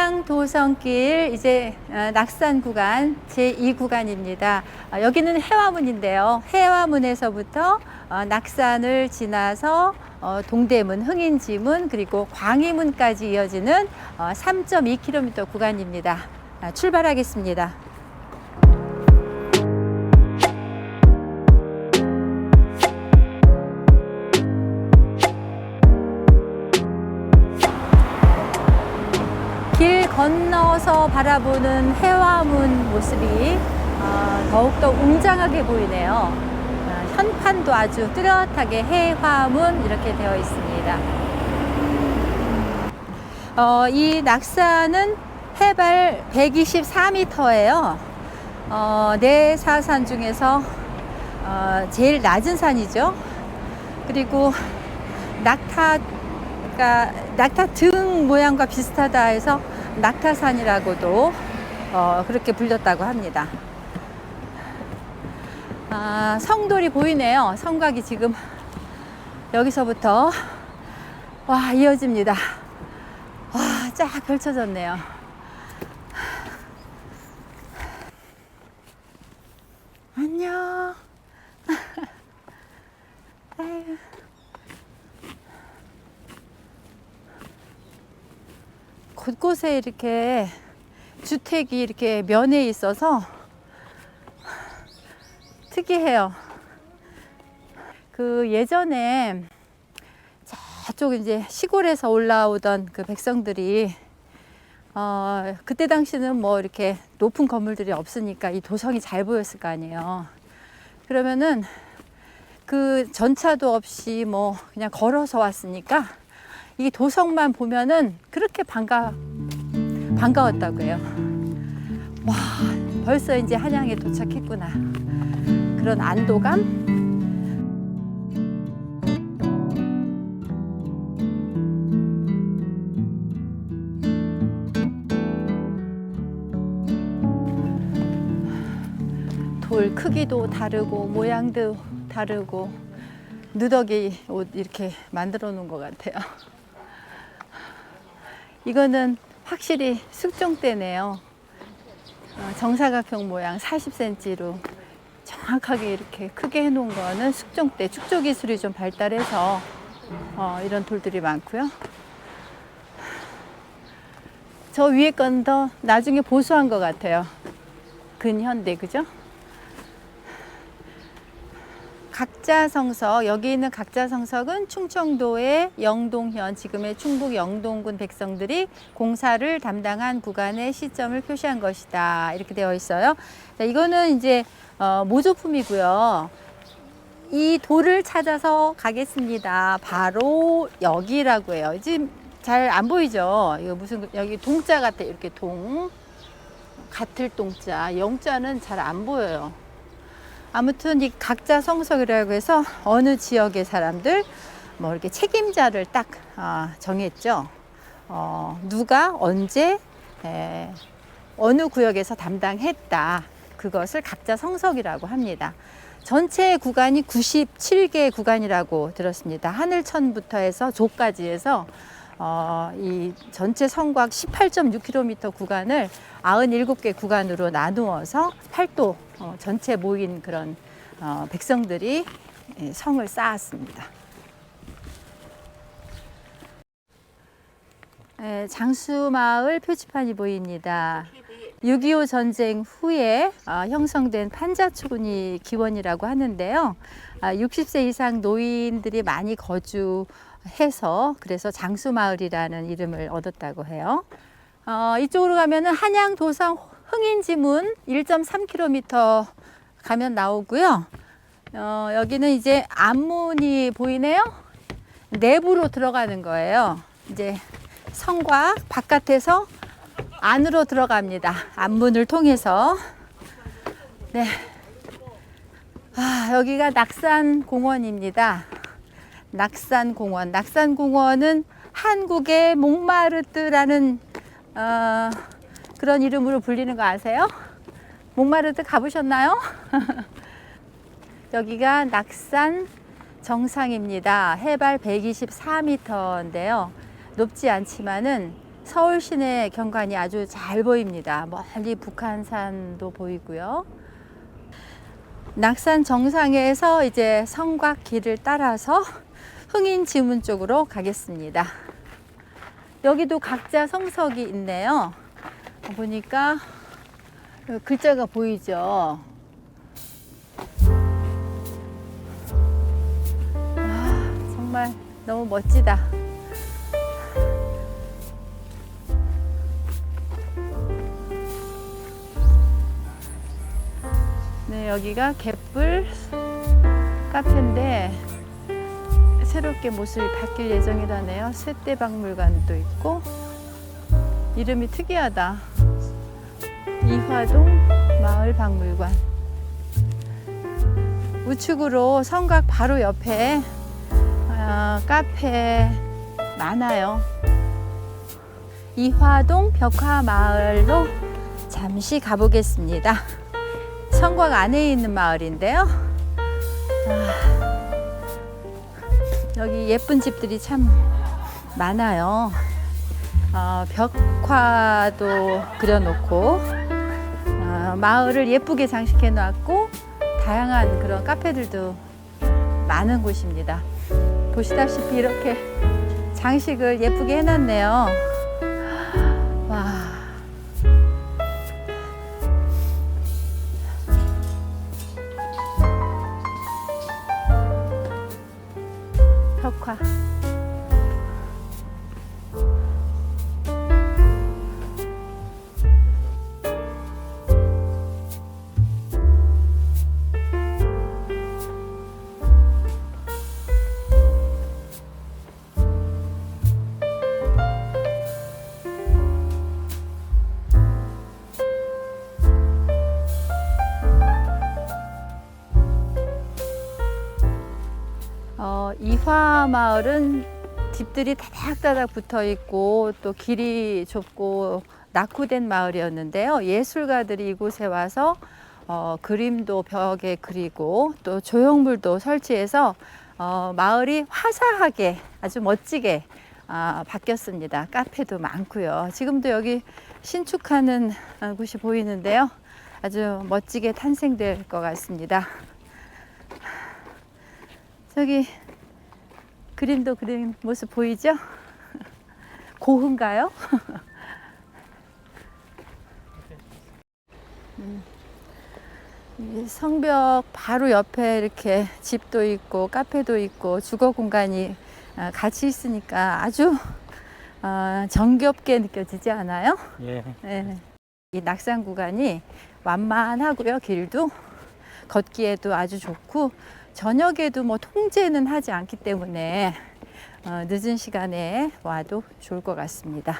한양 도성길 이제 어, 낙산 구간 제2 구간입니다. 어, 여기는 해화문인데요. 해화문에서부터 어, 낙산을 지나서 어, 동대문, 흥인지문 그리고 광희문까지 이어지는 어, 3.2km 구간입니다. 아, 출발하겠습니다. 건너서 바라보는 해화문 모습이 어, 더욱더 웅장하게 보이네요. 어, 현판도 아주 뚜렷하게 해화문 이렇게 되어 있습니다. 어, 이 낙산은 해발 124m예요. 어, 네 사산 중에서 어, 제일 낮은 산이죠. 그리고 낙타가 낙타 등 모양과 비슷하다 해서 낙타산이라고도 어, 그렇게 불렸다고 합니다. 아, 성돌이 보이네요. 성곽이 지금 여기서부터 와 이어집니다. 와, 쫙 펼쳐졌네요. 안녕. 아유. 곳곳에 이렇게 주택이 이렇게 면에 있어서 특이해요. 그 예전에 저쪽 이제 시골에서 올라오던 그 백성들이 어 그때 당시는 뭐 이렇게 높은 건물들이 없으니까 이 도성이 잘 보였을 거 아니에요. 그러면은 그 전차도 없이 뭐 그냥 걸어서 왔으니까 이 도성만 보면은 그렇게 반가 반가웠다고 해요. 와, 벌써 이제 한양에 도착했구나. 그런 안도감? 돌 크기도 다르고 모양도 다르고 누더기 옷 이렇게 만들어 놓은 것 같아요. 이거는 확실히 숙종대네요. 어, 정사각형 모양 40cm로 정확하게 이렇게 크게 해놓은 거는 숙종대. 축조 기술이 좀 발달해서 어, 이런 돌들이 많고요. 저 위에 건 더 나중에 보수한 것 같아요. 근현대, 그죠? 각자 성석 여기 있는 각자 성석은 충청도의 영동현 지금의 충북 영동군 백성들이 공사를 담당한 구간의 시점을 표시한 것이다 이렇게 되어 있어요. 자, 이거는 이제 어, 모조품이고요. 이 돌을 찾아서 가겠습니다. 바로 여기라고 해요. 지금 잘 안 보이죠? 이거 무슨 여기 동자 같아 이렇게 동 같을 동자 영자는 잘 안 보여요. 아무튼 이 각자 성석이라고 해서 어느 지역의 사람들 뭐 이렇게 책임자를 딱 아, 정했죠. 어, 누가 언제 에, 어느 구역에서 담당했다. 그것을 각자 성석이라고 합니다. 전체 구간이 97개 구간이라고 들었습니다. 하늘천부터 해서 조까지 해서 어, 이 전체 성곽 18.6km 구간을 97개 구간으로 나누어서 팔도 어, 전체 모인 그런 어, 백성들이 예, 성을 쌓았습니다. 예, 장수마을 표지판이 보입니다. 6.25 전쟁 후에 어, 형성된 판자촌이 기원이라고 하는데요. 아, 60세 이상 노인들이 많이 거주 해서 그래서 장수마을이라는 이름을 얻었다고 해요. 어, 이쪽으로 가면은 한양 도성 흥인지문 1.3km 가면 나오고요. 어, 여기는 이제 앞문이 보이네요. 내부로 들어가는 거예요. 이제 성곽 바깥에서 안으로 들어갑니다. 앞문을 통해서. 네. 아, 여기가 낙산공원입니다. 낙산공원. 낙산공원은 한국의 몽마르트라는 어, 그런 이름으로 불리는 거 아세요? 몽마르트 가보셨나요? 여기가 낙산 정상입니다. 해발 124m인데요. 높지 않지만은 서울 시내 경관이 아주 잘 보입니다. 멀리 북한산도 보이고요. 낙산 정상에서 이제 성곽 길을 따라서 흥인 지문 쪽으로 가겠습니다. 여기도 각자 성석이 있네요. 보니까 글자가 보이죠. 아, 정말 너무 멋지다. 네, 여기가 갯불 카페인데 새롭게 모습이 바뀔 예정이라네요. 쇠대 박물관도 있고 이름이 특이하다. 이화동 마을 박물관. 우측으로 성곽 바로 옆에 아, 카페 많아요. 이화동 벽화마을로 잠시 가보겠습니다. 성곽 안에 있는 마을인데요. 아, 여기 예쁜 집들이 참 많아요. 어, 벽화도 그려놓고 어, 마을을 예쁘게 장식해 놨고 다양한 그런 카페들도 많은 곳입니다. 보시다시피 이렇게 장식을 예쁘게 해놨네요. 이화 마을은 집들이 다닥다닥 붙어 있고 또 길이 좁고 낙후된 마을이었는데요. 예술가들이 이곳에 와서 어, 그림도 벽에 그리고 또 조형물도 설치해서 어, 마을이 화사하게 아주 멋지게 아, 바뀌었습니다. 카페도 많고요. 지금도 여기 신축하는 어, 곳이 보이는데요. 아주 멋지게 탄생될 것 같습니다. 저기 그림도 그린 모습 보이죠? 고흥가요? 음, 이 성벽 바로 옆에 이렇게 집도 있고 카페도 있고 주거 공간이 아, 같이 있으니까 아주 어, 정겹게 느껴지지 않아요? 예. 네. 이 낙산 구간이 완만하고요. 길도 걷기에도 아주 좋고 저녁에도 뭐 통제는 하지 않기 때문에 어, 늦은 시간에 와도 좋을 것 같습니다.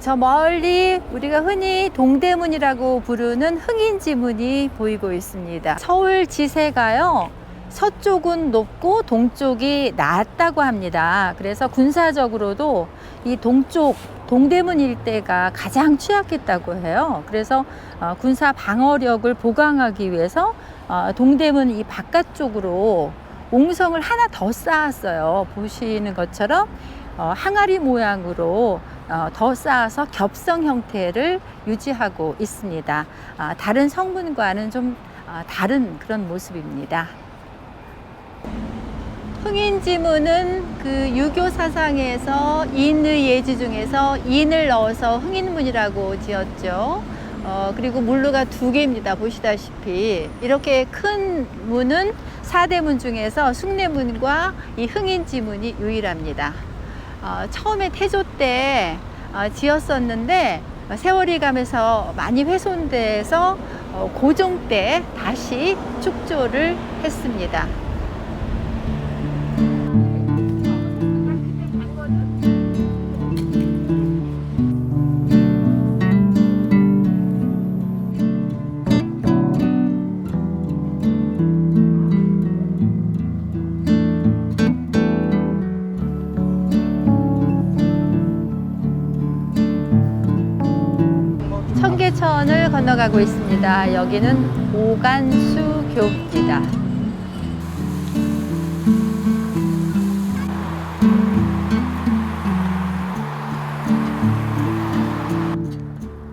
저 멀리 우리가 흔히 동대문이라고 부르는 흥인지문이 보이고 있습니다. 서울 지세가요. 서쪽은 높고 동쪽이 낮다고 합니다. 그래서 군사적으로도 이 동쪽 동대문 일대가 가장 취약했다고 해요. 그래서 어, 군사 방어력을 보강하기 위해서 어, 동대문 이 바깥쪽으로 옹성을 하나 더 쌓았어요. 보시는 것처럼 어, 항아리 모양으로 어, 더 쌓아서 겹성 형태를 유지하고 있습니다. 아, 다른 성분과는 좀 아, 다른 그런 모습입니다. 흥인지문은 그 유교 사상에서 인의 예지 중에서 인을 넣어서 흥인문이라고 지었죠. 어, 그리고 물루가 두 개입니다. 보시다시피. 이렇게 큰 문은 사대문 중에서 숭례문과 이 흥인지문이 유일합니다. 어, 처음에 태조 때 어, 지었었는데 세월이 가면서 많이 훼손돼서 어, 고종 때 다시 축조를 했습니다. 건너가고 있습니다. 여기는 오간수교입니다.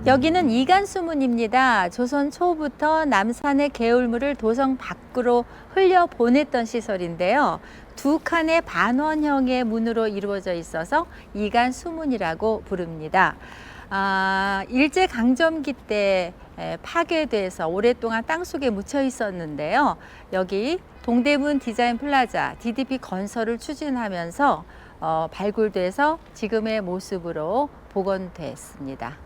여기는 이간수문입니다. 조선 초부터 남산의 개울물을 도성 밖으로 흘려 보냈던 시설인데요. 두 칸의 반원형의 문으로 이루어져 있어서 이간수문이라고 부릅니다. 아, 일제 강점기 때 에, 파괴돼서 오랫동안 땅 속에 묻혀 있었는데요. 여기 동대문 디자인 플라자 DDP 건설을 추진하면서 어, 발굴돼서 지금의 모습으로 복원됐습니다.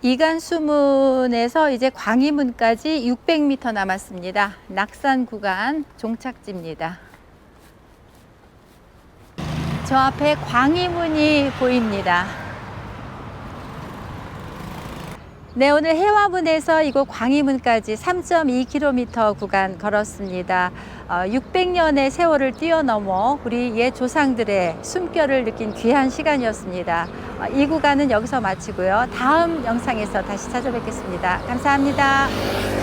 이간수문에서 이제 광희문까지 600m 남았습니다. 낙산 구간 종착지입니다. 저 앞에 광희문이 보입니다. 네, 오늘 해화문에서 이곳 광희문까지 3.2km 구간 걸었습니다. 어, 600년의 세월을 뛰어넘어 우리 옛 조상들의 숨결을 느낀 귀한 시간이었습니다. 어, 이 구간은 여기서 마치고요. 다음 영상에서 다시 찾아뵙겠습니다. 감사합니다.